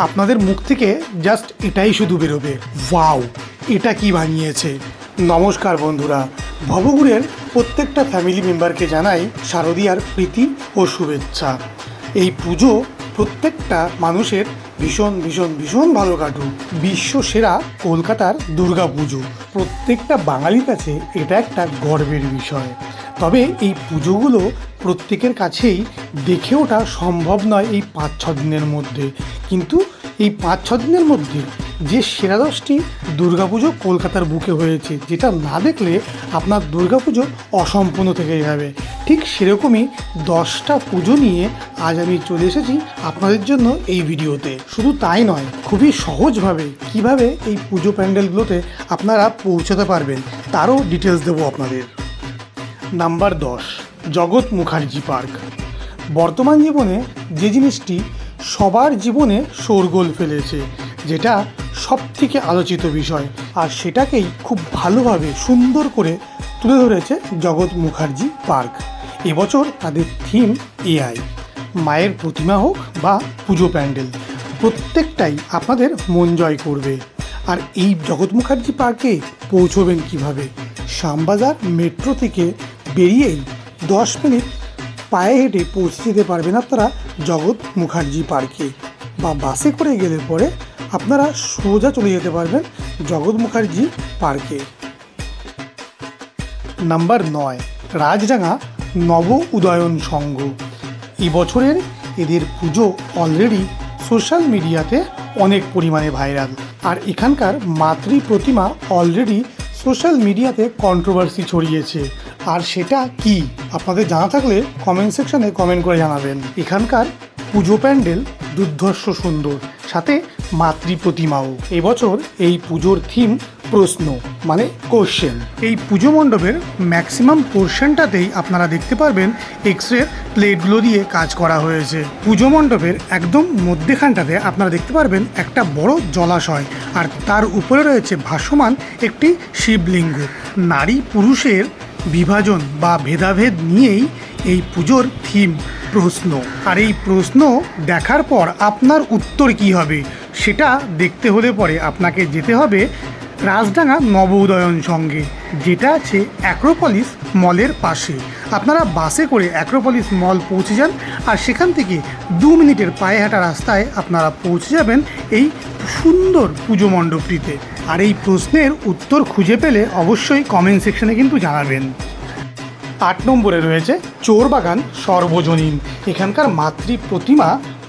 আপনাদের মুখ থেকে জাস্ট এটাই শুধু বেরোবে। ওয়াও এটা কি বানিয়েছে? নমস্কার বন্ধুরা। ভবগুড়ের প্রত্যেকটা ফ্যামিলি মেম্বারকে জানাই শারদীয়ার প্রীতি ও শুভেচ্ছা। এই পুজো প্রত্যেকটা মানুষের ভীষণ ভীষণ ভীষণ ভালো কাটুক। বিশ্ব সেরা কলকাতার দুর্গা পুজো। প্রত্যেকটা বাঙালির কাছে এটা একটা গর্বের বিষয়। তবে এই পুজোগুলো প্রত্যেকের কাছেই দেখে ওঠা সম্ভব নয় এই পাঁচ ছ দিনের মধ্যে। কিন্তু এই পাঁচ ছ দিনের মধ্যে যে সেরা দশটি দুর্গাপুজো কলকাতার বুকে হয়েছে, যেটা না দেখলে আপনার দুর্গাপুজো অসম্পূর্ণ থেকে যাবে। ঠিক সেরকমই দশটা পুজো নিয়ে আজ আমি চলে এসেছি আপনাদের জন্য এই ভিডিওতে। শুধু তাই নয়, খুবই সহজভাবে কীভাবে এই পুজো প্যান্ডেলগুলোতে আপনারা পৌঁছাতে পারবেন, তারও ডিটেলস দেবো আপনাদের। নাম্বার দশ, জগৎ মুখার্জি পার্ক। বর্তমান জীবনে যে জিনিসটি সবার জীবনে শোরগোল ফেলেছে, যেটা সব থেকে আলোচিত বিষয়। আর সেটাকেই খুব ভালোভাবে সুন্দর করে তুলে ধরেছে জগৎ মুখার্জি পার্ক। এবছর তাদের থিম এআই। মায়ের প্রতিমা হোক বা পুজো প্যান্ডেল, প্রত্যেকটাই আপনাদের মন জয় করবে। আর এই জগৎ মুখার্জি পার্কে পৌঁছবেন কীভাবে? শ্যামবাজার মেট্রো থেকে বেরিয়েই দশ মিনিট পায়ে হেঁটে পৌঁছে যেতে পারবেন আপনারা জগৎ মুখার্জি পার্কে। বা বাসে করে গেলে পরে আপনারা সোজা চলে যেতে পারবেন জগৎ মুখার্জি পার্কে। নাম্বার নয়, রাজডাঙ্গা নব উদয়ন সংঘ। এবছরের এদের পুজো অলরেডি সোশ্যাল মিডিয়াতে অনেক পরিমাণে ভাইরাল আর এখানকার মাতৃ প্রতিমা অলরেডি সোশ্যাল মিডিয়াতে কন্ট্রোভার্সি ছড়িয়েছে। আর সেটা কি? আপনাদের জানা থাকলে কমেন্ট সেকশনে কমেন্ট করে জানাবেন। এখানকার পুজো প্যান্ডেল দুর্ধর্ষ সুন্দর, সাথে মাতৃ প্রতিমাও। এবছর এই পুজোর থিম প্রশ্ন মানে কোশ্চেন এই পুজো মণ্ডপের ম্যাক্সিমাম পোর্শনটাতেই আপনারা দেখতে পারবেন এক্স রে প্লেটগুলো দিয়ে কাজ করা হয়েছে। পুজো মণ্ডপের একদম মধ্যেখানটাতে আপনারা দেখতে পারবেন একটা বড় জলাশয়, আর তার উপরে রয়েছে ভাসমান একটি শিবলিঙ্গ। নারী পুরুষের বিভাজন বা ভেদাভেদ নিয়েই এই পুজোর থিম প্রশ্ন। আর এই প্রশ্ন দেখার পর আপনার উত্তর কি হবে, সেটা দেখতে হলে পরে আপনাকে যেতে হবে রাজডাঙ্গা নব উদয়ন সঙ্গে, যেটা আছে অ্যাক্রোপলিস মলের পাশে। আপনারা বাসে করে অ্যাক্রোপলিস মল পৌঁছে যান, আর সেখান থেকে দু মিনিটের পায়ে হাঁটা রাস্তায় আপনারা পৌঁছে যাবেন এই সুন্দর পুজো মণ্ডপটিতে। আর এই প্রশ্নের উত্তর খুঁজে পেলে অবশ্যই কমেন্ট সেকশনে কিন্তু জানাবেন। আট নম্বরে রয়েছে চোরবাগান সর্বজনীন। এখানকার মাতৃ প্রতিমা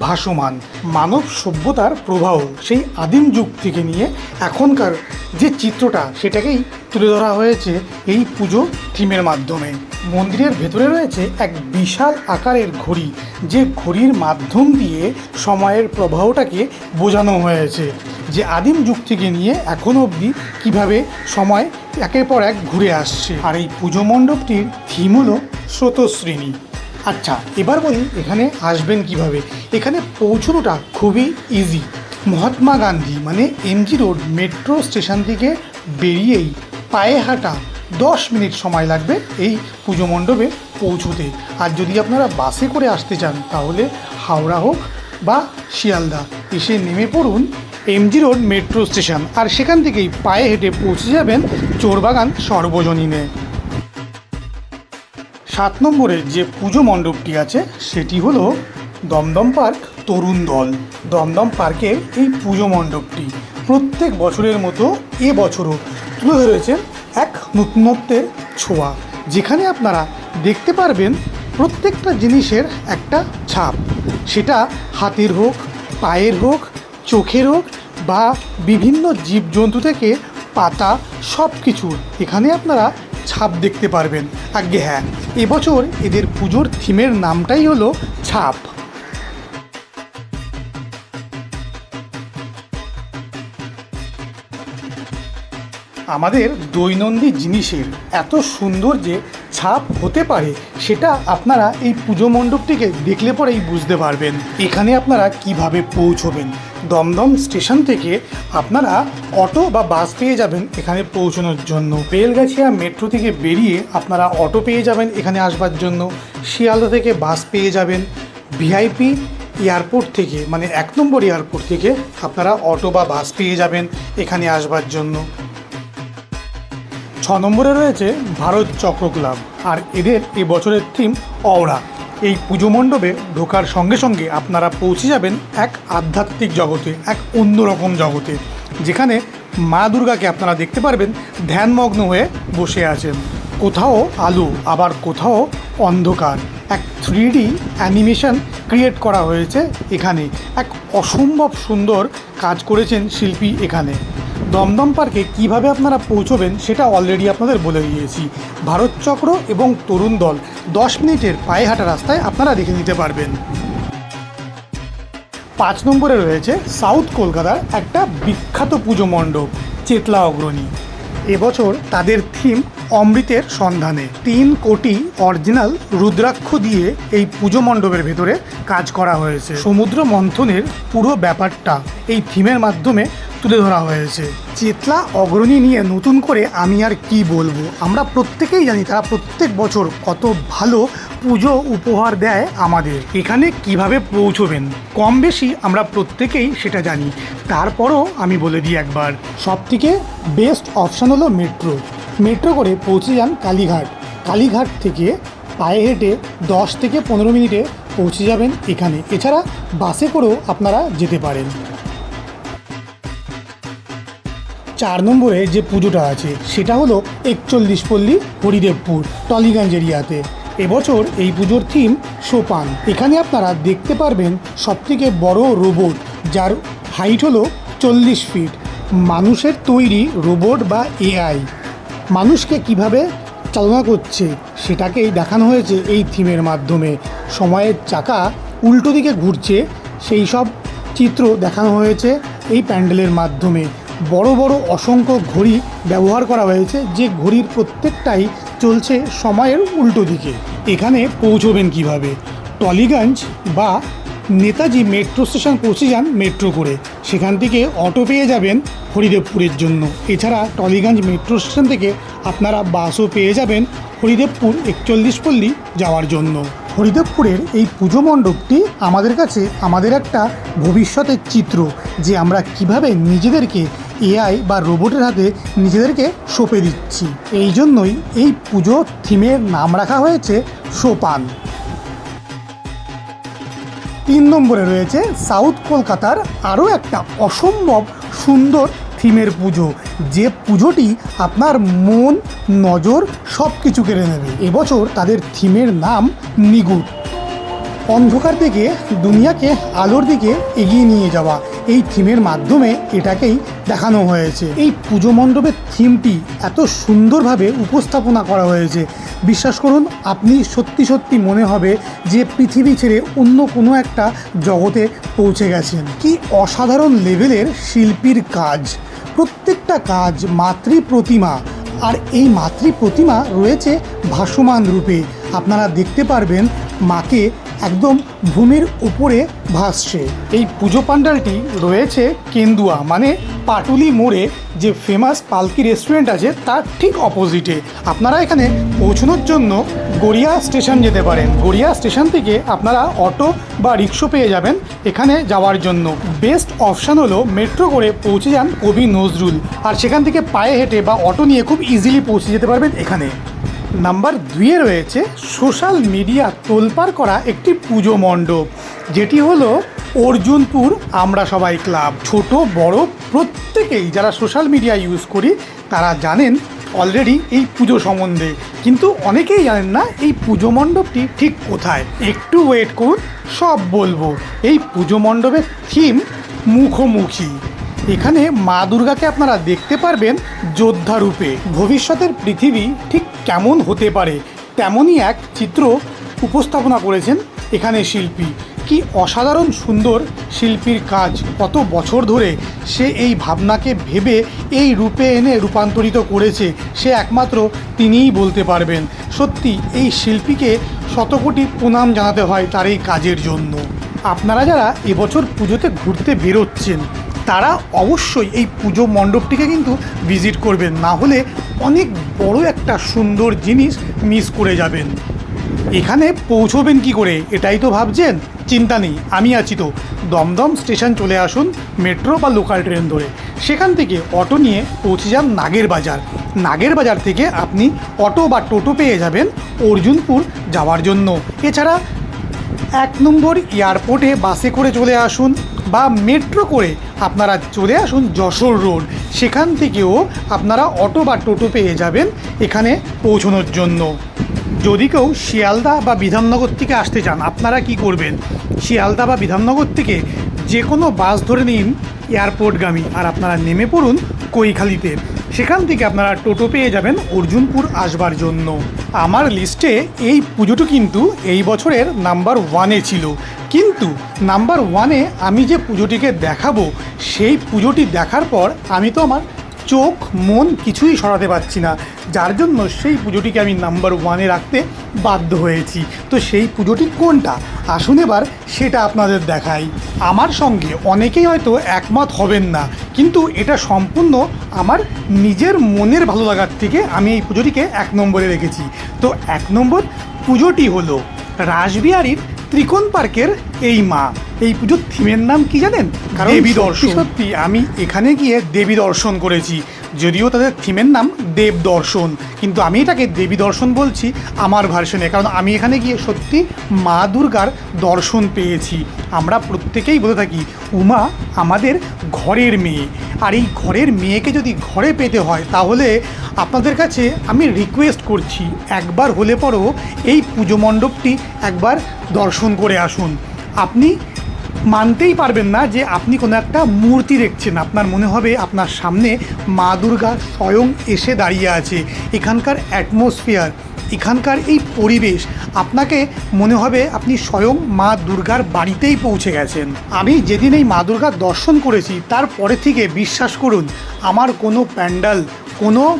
ভাসমান, মানব সভ্যতার প্রবাহ, সেই আদিম যুগ থেকে নিয়ে এখনকার যে চিত্রটা সেটাকেই তুলে ধরা হয়েছে এই পুজো থিমের মাধ্যমে। মন্দিরের ভেতরে রয়েছে এক বিশাল আকারের ঘড়ি, যে ঘড়ির মাধ্যম দিয়ে সময়ের প্রবাহটাকে বোঝানো হয়েছে। যে আদিম যুগ থেকে নিয়ে এখনও অবধি কীভাবে সময় একের পর এক ঘুরে আসছে। আর এই পুজো মণ্ডপটির থিম হলো স্রোতশ্রেণী। আচ্ছা এবার বলি এখানে আসবেন কীভাবে? এখানে পৌঁছানোটা খুবই ইজি মহাত্মা গান্ধী মানে এমজি রোড মেট্রো স্টেশন থেকে বেরিয়েই পায়ে হাঁটা দশ মিনিট সময় লাগবে এই পুজো মণ্ডপে পৌঁছতে। আর যদি আপনারা বাসে করে আসতে চান, তাহলে হাওড়া হোক বা শিয়ালদা, এসে নেমে পড়ুন এমজি রোড মেট্রো স্টেশন আর সেখান থেকেই পায়ে হেঁটে পৌঁছে যাবেন চোরবাগান সর্বজনীনে। সাত নম্বরে যে পুজো মণ্ডপটি আছে, সেটি হলো দমদম পার্ক তরুণ দল। দমদম পার্কের এই পুজো মণ্ডপটি প্রত্যেক বছরের মতো এ বছরও তুলে ধরেছেন এক নতুনত্বের ছোঁয়া। যেখানে আপনারা দেখতে পারবেন প্রত্যেকটা জিনিসের একটা ছাপ। সেটা হাতের হোক, পায়ের হোক, চোখের হোক বা বিভিন্ন জীবজন্তু থেকে পাতা সব কিছুর এখানে আপনারা ছাপ দেখতে পারবেন। আগে হ্যাঁ এবছর এদের পুজোর থিমের নামটাই হলো ছাপ। আমাদের দৈনন্দিন জিনিসের এত সুন্দর যে ছাপ হতে পারে, সেটা আপনারা এই পুজো মণ্ডপটিকে দেখলে পরেই বুঝতে পারবেন। এখানে আপনারা কীভাবে পৌঁছবেন? দমদম স্টেশন থেকে আপনারা অটো বা বাস পেয়ে যাবেন এখানে পৌঁছানোর জন্য। বেলগাছিয়া মেট্রো থেকে বেরিয়ে আপনারা অটো পেয়ে যাবেন এখানে আসবার জন্য। শিয়ালদা থেকে বাস পেয়ে যাবেন। ভিআইপি এয়ারপোর্ট থেকে মানে এক নম্বর এয়ারপোর্ট থেকে আপনারা অটো বা বাস পেয়ে যাবেন এখানে আসবার জন্য। ছ নম্বরে রয়েছে ভারত চক্র ক্লাব, আর এদের এই বছরের থিম অওড়া। এই পুজো মণ্ডপে ঢোকার সঙ্গে সঙ্গে আপনারা পৌঁছে যাবেন এক আধ্যাত্মিক জগতে, এক অন্যরকম জগতে, যেখানে মা দুর্গাকে আপনারা দেখতে পারবেন ধ্যানমগ্ন হয়ে বসে আছেন। কোথাও আলো, আবার কোথাও অন্ধকার। এক থ্রি ডি অ্যানিমেশন ক্রিয়েট করা হয়েছে এখানে। এক অসম্ভব সুন্দর কাজ করেছেন শিল্পী এখানে। দমদম পার্কে কীভাবে আপনারা পৌঁছবেন সেটা অলরেডি আপনাদের বলে দিয়েছি। ভারত চক্র এবং তরুণ দল দশ মিনিটের পায়ে হাঁটা রাস্তায় আপনারা দেখে নিতে পারবেন। পাঁচ নম্বরে রয়েছে সাউথ কলকাতার একটা বিখ্যাত পুজো মণ্ডপ, চেতলা অগ্রণী। এবছর তাদের থিম অমৃতের সন্ধানে। তিন কোটি অরিজিনাল রুদ্রাক্ষ দিয়ে এই পুজো মণ্ডপের ভেতরে কাজ করা হয়েছে। সমুদ্র মন্থনের পুরো ব্যাপারটা এই থিমের মাধ্যমে তুলে ধরা হয়েছে। চেতলা অগ্রণী নিয়ে নতুন করে আমি আর কি বলব? আমরা প্রত্যেকেই জানি তারা প্রত্যেক বছর কত ভালো পুজো উপহার দেয় আমাদের। এখানে কীভাবে পৌঁছবেন? কম বেশি আমরা প্রত্যেকেই সেটা জানি। তারপরও আমি বলে দিই একবার, সবথেকে বেস্ট অপশান হলো মেট্রো মেট্রো করে পৌঁছে যান কালীঘাট। কালীঘাট থেকে পায়ে হেঁটে দশ থেকে পনেরো মিনিটে পৌঁছে যাবেন এখানে। এছাড়া বাসে করেও আপনারা যেতে পারেন। চার নম্বরে যে পুজোটা আছে, সেটা হলো একচল্লিশ পল্লী হরিদেবপুর, টলিগঞ্জ এরিয়াতে। এবছর এই পুজোর থিম সোপান। এখানে আপনারা দেখতে পারবেন সবথেকে বড় রোবট যার হাইট হলো চল্লিশ ফিট মানুষের তৈরি রোবট বা এআই মানুষকে কীভাবে চালনা করছে, সেটাকেই দেখানো হয়েছে এই থিমের মাধ্যমে। সময়ের চাকা উল্টো দিকে ঘুরছে, সেই সব চিত্র দেখানো হয়েছে এই প্যান্ডেলের মাধ্যমে। বড় বড় অসংখ্য ঘড়ি ব্যবহার করা হয়েছে, যে ঘড়ির প্রত্যেকটাই চলছে সময়ের উল্টো দিকে। এখানে পৌঁছবেন কীভাবে? টলিগঞ্জ বা নেতাজি মেট্রো স্টেশন পৌঁছে যান মেট্রো করে। সেখান থেকে অটো পেয়ে যাবেন হরিদেবপুরের জন্য। এছাড়া টলিগঞ্জ মেট্রো স্টেশন থেকে আপনারা বাসও পেয়ে যাবেন হরিদেবপুর একচল্লিশ পল্লী যাওয়ার জন্য। হরিদেবপুরের এই পুজো মণ্ডপটি আমাদের কাছে আমাদের একটা ভবিষ্যতের চিত্র যে আমরা কীভাবে নিজেদেরকে এআই বা রোবটের হাতে নিজেদেরকে সঁপে দিচ্ছি। এই জন্যই এই পুজো থিমের নাম রাখা হয়েছে সোপান। তিন নম্বরে রয়েছে সাউথ কলকাতার আরও একটা অসম্ভব সুন্দর থিমের পুজো। যে পুজোটি আপনার মন, নজর সব কিছু কেড়ে নেবে। এবছর তাদের থিমের নাম নিগুট অন্ধকার থেকে দুনিয়াকে আলোর দিকে এগিয়ে নিয়ে যাওয়া। এই থিমের মাধ্যমে এটাকেই দেখানো হয়েছে। এই পুজো মণ্ডপের থিমটি এত সুন্দরভাবে উপস্থাপনা করা হয়েছে। বিশ্বাস করুন, আপনি সত্যি সত্যি মনে হবে যে পৃথিবী ছেড়ে অন্য কোনো একটা জগতে পৌঁছে গেছেন। কি অসাধারণ লেভেলের শিল্পীর কাজ। প্রত্যেকটা কাজ মাতৃ প্রতিমা, আর এই মাতৃ প্রতিমা রয়েছে ভাসমান রূপে। আপনারা দেখতে পারবেন মাকে একদম ভূমির উপরে ভাসছে। এই পুজো পান্ডালটি রয়েছে কেন্দুয়া মানে পাটুলি মোড়ে যে ফেমাস পালকি রেস্টুরেন্ট আছে, তার ঠিক অপোজিটে আপনারা এখানে পৌঁছানোর জন্য গড়িয়া স্টেশন যেতে পারেন। গড়িয়া স্টেশন থেকে আপনারা অটো বা রিক্সো পেয়ে যাবেন এখানে যাওয়ার জন্য। বেস্ট অপশান হলো মেট্রো করে পৌঁছে যান কবি নজরুল। আর সেখান থেকে পায়ে হেঁটে বা অটো নিয়ে খুব ইজিলি পৌঁছে যেতে পারবেন এখানে। নাম্বার দুইয়ে রয়েছে সোশ্যাল মিডিয়া তোলপাড় করা একটি পুজো মণ্ডপ, যেটি হলো অর্জুনপুর আমরা সবাই ক্লাব। ছোট, বড়, প্রত্যেকেই যারা সোশ্যাল মিডিয়া ইউজ করি, তারা জানেন অলরেডি এই পুজো সম্বন্ধে। কিন্তু অনেকেই জানেন না এই পুজো মণ্ডপটি ঠিক কোথায়। একটু ওয়েট করুন, সব বলব। এই পুজো মণ্ডপের থিম মুখোমুখি। এখানে মা দুর্গাকে আপনারা দেখতে পারবেন যোদ্ধা রূপে। ভবিষ্যতের পৃথিবী ঠিক কেমন হতে পারে, তেমনই এক চিত্র উপস্থাপনা করেছেন এখানে শিল্পী। কি অসাধারণ সুন্দর শিল্পীর কাজ, কত বছর ধরে সে এই ভাবনাকে ভেবে এই রূপে এনে রূপান্তরিত করেছে, সে একমাত্র তিনিই বলতে পারবেন। সত্যি, এই শিল্পীকে শতকোটি প্রণাম জানাতে হয় তার এই কাজের জন্য। আপনারা যারা এবছর পুজোতে ঘুরতে বেরোচ্ছেন তারা অবশ্যই এই পুজো মণ্ডপটিকে কিন্তু ভিজিট করবেন। না হলে অনেক বড় একটা সুন্দর জিনিস মিস করে যাবেন। এখানে পৌঁছবেন কি করে? এটাই তো ভাবছেন? চিন্তা নেই, আমি আছি তো। দমদম স্টেশন চলে আসুন, মেট্রো বা লোকাল ট্রেন ধরে। সেখান থেকে অটো নিয়ে পৌঁছে যান নাগের বাজার। নাগের বাজার থেকে আপনি অটো বা টোটো পেয়ে যাবেন অর্জুনপুর যাওয়ার জন্য। এছাড়া এক নম্বর এয়ারপোর্টে বাসে করে চলে আসুন। বা মেট্রো করে আপনারা চলে আসুন যশোর রোড সেখান থেকেও আপনারা অটো বা টোটো পেয়ে যাবেন এখানে পৌঁছানোর জন্য। যদি কেউ শিয়ালদা বা বিধাননগর থেকে আসতে চান, আপনারা কি করবেন? শিয়ালদা বা বিধাননগর থেকে যে কোনো বাস ধরে নিন এয়ারপোর্টগামী আর আপনারা নেমে পড়ুন কৈখালিতে। সেখান থেকে আপনারা টোটো পেয়ে যাবেন অর্জুনপুর আসবার জন্য। আমার লিস্টে এই পুজোটি কিন্তু এই বছরের নাম্বার ওয়ানে ছিল। কিন্তু নাম্বার ওয়ানে আমি যে পুজোটিকে দেখাবো, সেই পুজোটি দেখার পর আমি তো আমার চোখ, মন কিছুই সরাতে পারছি না। যার জন্য সেই পুজোটিকে আমি নাম্বার ওয়ানে রাখতে বাধ্য হয়েছি। তো সেই পুজোটি কোনটা? আসুন এবার সেটা আপনাদের দেখাই। আমার সঙ্গে অনেকেই হয়তো একমত হবেন না, কিন্তু এটা সম্পূর্ণ আমার নিজের মনের ভালো লাগার থেকে আমি এই পুজোটিকে এক নম্বরে রেখেছি। তো এক নম্বর পুজোটি হলো রাসবিহারীর ত্রিকোণ পার্কের এই মা। এই পুজোর থিমের নাম কি জানেন? কারণ দেবী দর্শন। সত্যি আমি এখানে গিয়ে দেবী দর্শন করেছি। যদিও তাদের থিমের নাম দেব দর্শন কিন্তু আমি এটাকে দেবী দর্শন বলছি আমার ভার্সনে কারণ আমি এখানে গিয়ে সত্যি মা দুর্গার দর্শন পেয়েছি। আমরা প্রত্যেকেই বলে থাকি, উমা আমাদের ঘরের মেয়ে। আর এই ঘরের মেয়েকে যদি ঘরে পেতে হয়, তাহলে আপনাদের কাছে আমি রিকোয়েস্ট করছি, একবার হলে পরও এই পুজো মণ্ডপটি একবার দর্শন করে আসুন। আপনি মানতেই পারবেন না যে আপনি কোনো একটা মূর্তি দেখছেন। আপনার মনে হবে আপনার সামনে মা দুর্গা স্বয়ং এসে দাঁড়িয়ে আছে। এখানকার অ্যাটমসফিয়ার এখানকার এই পরিবেশ, আপনাকে মনে হবে আপনি স্বয়ং মা দুর্গার বাড়িতেই পৌঁছে গেছেন। আমি যেদিন এই মা দুর্গার দর্শন করেছি তারপরে থেকে বিশ্বাস করুন, আমার কোনো প্যান্ডাল, কোনো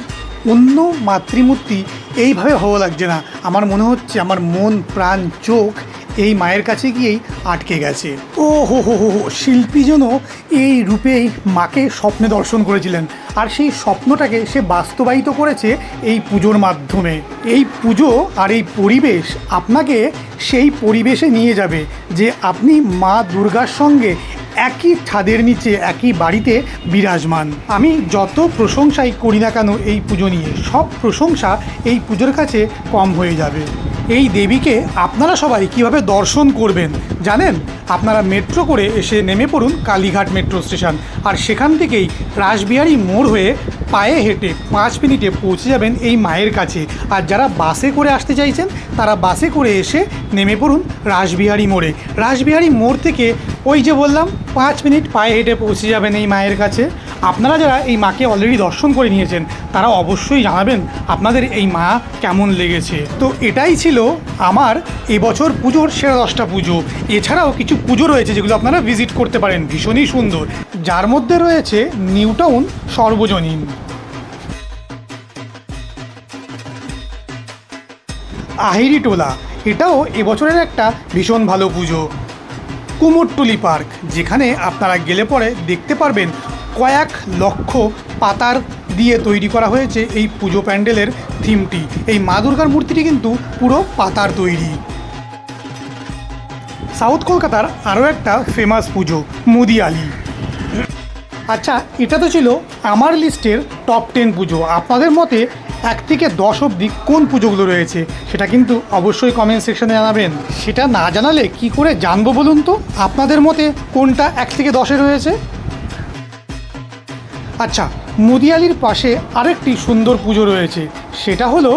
অন্য মাতৃমূর্তি এইভাবে ভালো লাগছে না। আমার মনে হচ্ছে, আমার মন, প্রাণ, চোখ এই মায়ের কাছে গিয়েই আটকে গেছে। ও হো হো হো হো, শিল্পী যেন এই রূপেই মাকে স্বপ্নে দর্শন করেছিলেন। আর সেই স্বপ্নটাকে সে বাস্তবায়িত করেছে এই পুজোর মাধ্যমে। এই পুজো আর এই পরিবেশ আপনাকে সেই পরিবেশে নিয়ে যাবে যে আপনি মা দুর্গার সঙ্গে একই ছাদের নিচে, একই বাড়িতে বিরাজমান। আমি যত প্রশংসাই করি না কেন এই পুজো নিয়ে, সব প্রশংসা এই পুজোর কাছে কম হয়ে যাবে। এই দেবীকে আপনারা সবাই কীভাবে দর্শন করবেন? জানেন? আপনারা মেট্রো করে এসে নেমে পড়ুন কালীঘাট মেট্রো স্টেশন আর সেখান থেকেই রাসবিহারী মোড় হয়ে পায়ে হেঁটে পাঁচ মিনিটে পৌঁছে যাবেন এই মায়ের কাছে। আর যারা বাসে করে আসতে চাইছেন, তারা বাসে করে এসে নেমে পড়ুন রাসবিহারী মোড়ে। রাসবিহারী মোড় থেকে ওই যে বললাম, পাঁচ মিনিট পায়ে হেঁটে পৌঁছে যাবেন এই মায়ের কাছে। আপনারা যারা এই মাকে অলরেডি দর্শন করে নিয়েছেন, তারা অবশ্যই জানাবেন আপনাদের এই মা কেমন লেগেছে। তো এটাই ছিল আমার এবছর পুজোর সেরা দশটা পুজো। এছাড়াও কিছু পুজো রয়েছে যেগুলো আপনারা ভিজিট করতে পারেন, ভীষণই সুন্দর। যার মধ্যে রয়েছে নিউটাউন সর্বজনীন। আহিরি টোলা, এটাও এবছরের একটা ভীষণ ভালো পুজো। কুমোরটুলি পার্ক, যেখানে আপনারা গেলে পরে দেখতে পারবেন কয়েক লক্ষ পাতার দিয়ে তৈরি করা হয়েছে এই পুজো প্যান্ডেলের থিমটি। এই মা দুর্গার মূর্তিটি কিন্তু পুরো পাতার তৈরি। সাউথ কলকাতার আরও একটা ফেমাস পুজো মুদি মুদিয়ালি। আচ্ছা এটা তো ছিল আমার লিস্টের টপ টেন পুজো। আপনাদের মতে এক থেকে দশ অবধি কোন পুজোগুলো রয়েছে? সেটা কিন্তু অবশ্যই কমেন্ট সেকশনে জানাবেন। সেটা না জানালে কি করে জানব বলুন তো? আপনাদের মতে কোনটা এক থেকে দশে রয়েছে? আচ্ছা মুদিয়ালির পাশে আরেকটি সুন্দর পুজো রয়েছে, সেটা হলো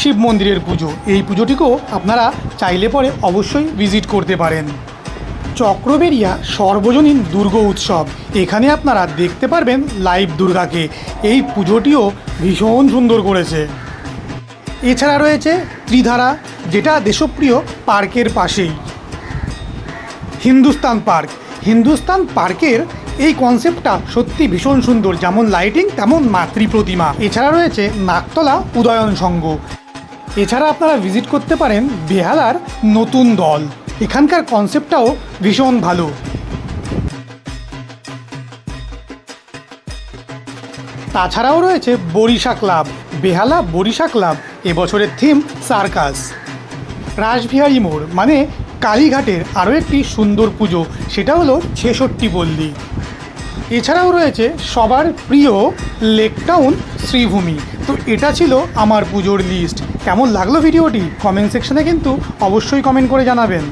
শিব মন্দিরের পুজো। এই পুজোটিকেও আপনারা চাইলে পরে অবশ্যই ভিজিট করতে পারেন। চক্রবেরিয়া সর্বজনীন দুর্গ উৎসব, এখানে আপনারা দেখতে পারবেন লাইভ দুর্গাকে। এই পুজোটিও ভীষণ সুন্দর করেছে। এছাড়া রয়েছে ত্রিধারা, যেটা দেশপ্রিয় পার্কের পাশেই। হিন্দুস্তান পার্ক। হিন্দুস্তান পার্কের এই কনসেপ্টটা সত্যি ভীষণ সুন্দর। যেমন লাইটিং তেমন মাতৃ প্রতিমা। এছাড়া রয়েছে নাকতলা উদয়ন সংঘ এছাড়া আপনারা ভিজিট করতে পারেন বেহালার নতুন দল। এখানকার কনসেপ্টটাও ভীষণ ভালো। তাছাড়াও রয়েছে বরিশা ক্লাব বেহালা বরিশা ক্লাব এবছরের থিম সার্কাস রাসবিহারী মোড় মানে কালীঘাটের আরও একটি সুন্দর পুজো। সেটা হলো ছেষট্টি পল্লী। এছাড়াও রয়েছে সবার প্রিয় লেকটাউন শ্রীভূমি। তো এটা ছিল আমার পুজোর লিস্ট কেমন লাগল ভিডিওটি? কমেন্ট সেকশনে কিন্তু অবশ্যই কমেন্ট করে জানাবেন।